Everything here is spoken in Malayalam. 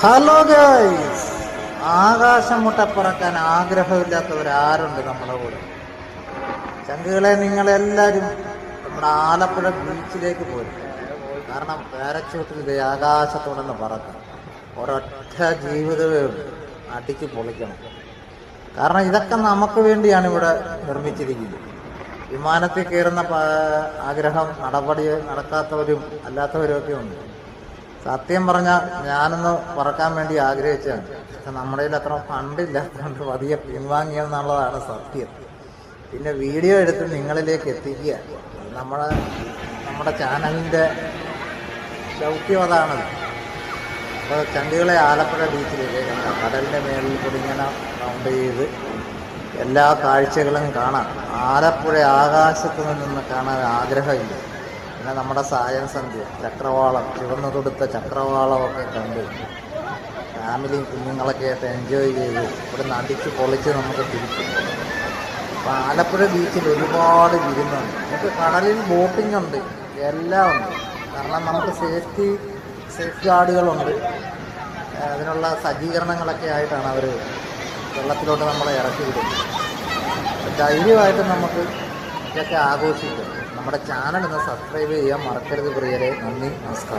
ഹലോ ഗൈസ് ആകാശം മുട്ടപ്പറക്കാൻ ആഗ്രഹമില്ലാത്തവരാരുണ്ട് നമ്മുടെ കൂടെ. ചങ്കുകളെ നിങ്ങളെല്ലാവരും നമ്മുടെ ആലപ്പുഴ ബീച്ചിലേക്ക് പോയി കാരണം പാരച്ചൂട്ടിൽ ഇത് ആകാശത്തോടൊന്ന് പറക്കാം. ഒരൊറ്റ ജീവിതമേ അടിച്ച് പൊളിക്കണം. കാരണം ഇതൊക്കെ നമുക്ക് വേണ്ടിയാണ് ഇവിടെ നിർമ്മിച്ചിരിക്കുന്നത്. വിമാനത്തിൽ കയറുന്ന ആഗ്രഹം നടപടി നടക്കാത്തവരും അല്ലാത്തവരും ഒക്കെ ഉണ്ട്. സത്യം പറഞ്ഞാൽ ഞാനൊന്ന് പറക്കാൻ വേണ്ടി ആഗ്രഹിച്ചതാണ്. പക്ഷെ നമ്മുടെ കയ്യിൽ അത്ര ഫണ്ടില്ല ഫണ്ടില്ലാത്തതുകൊണ്ട് പതിയെ പിൻവാങ്ങിയെന്നുള്ളതാണ് സത്യം. പിന്നെ വീഡിയോ എടുത്ത് നിങ്ങളിലേക്ക് എത്തിക്കുക. നമ്മുടെ നമ്മുടെ ചാനലിന്റെ ദൗത്യം അതാണ് അപ്പോൾ ചണ്ടികളെ ആലപ്പുഴ ബീച്ചിലേക്ക് കടലിന്റെ മേളിൽ കൂടി ഇങ്ങനെ റൗണ്ട് ചെയ്ത് എല്ലാ കാഴ്ചകളും കാണാം. ആലപ്പുഴ ആകാശത്തു നിന്ന് കാണാൻ ആഗ്രഹമില്ല. പിന്നെ നമ്മുടെ സായം സന്ധ്യ ചക്രവാളം ചുവന്നു തൊടുത്ത ചക്രവാളമൊക്കെ കണ്ട്. ഫാമിലിയും കുഞ്ഞുങ്ങളൊക്കെ ആയിട്ട് എൻജോയ് ചെയ്ത്. ഇവിടെ അടിച്ച് പൊളിച്ച് നമുക്ക് തിരിച്ചു. അപ്പം ആലപ്പുഴ ബീച്ചിൽ ഒരുപാട് വിരുന്നുണ്ട്. നമുക്ക് കടലിൽ ബോട്ടിംഗ് ഉണ്ട്. എല്ലാം ഉണ്ട്. കാരണം നമുക്ക് സേഫ്റ്റി സേഫ് ഗാർഡുകളുണ്ട് അതിനുള്ള സജ്ജീകരണങ്ങളൊക്കെ ആയിട്ടാണ് അവർ വെള്ളത്തിലോട്ട് നമ്മളെ ഇറക്കി വിടുന്നത് ധൈര്യമായിട്ട് നമുക്ക് ഇതൊക്കെ ആഘോഷിക്കാം. നമ്മുടെ ചാനൽ ഒന്ന് സബ്സ്ക്രൈബ് ചെയ്യാൻ മറക്കരുത് പ്രിയരെ. നന്ദി നമസ്കാരം.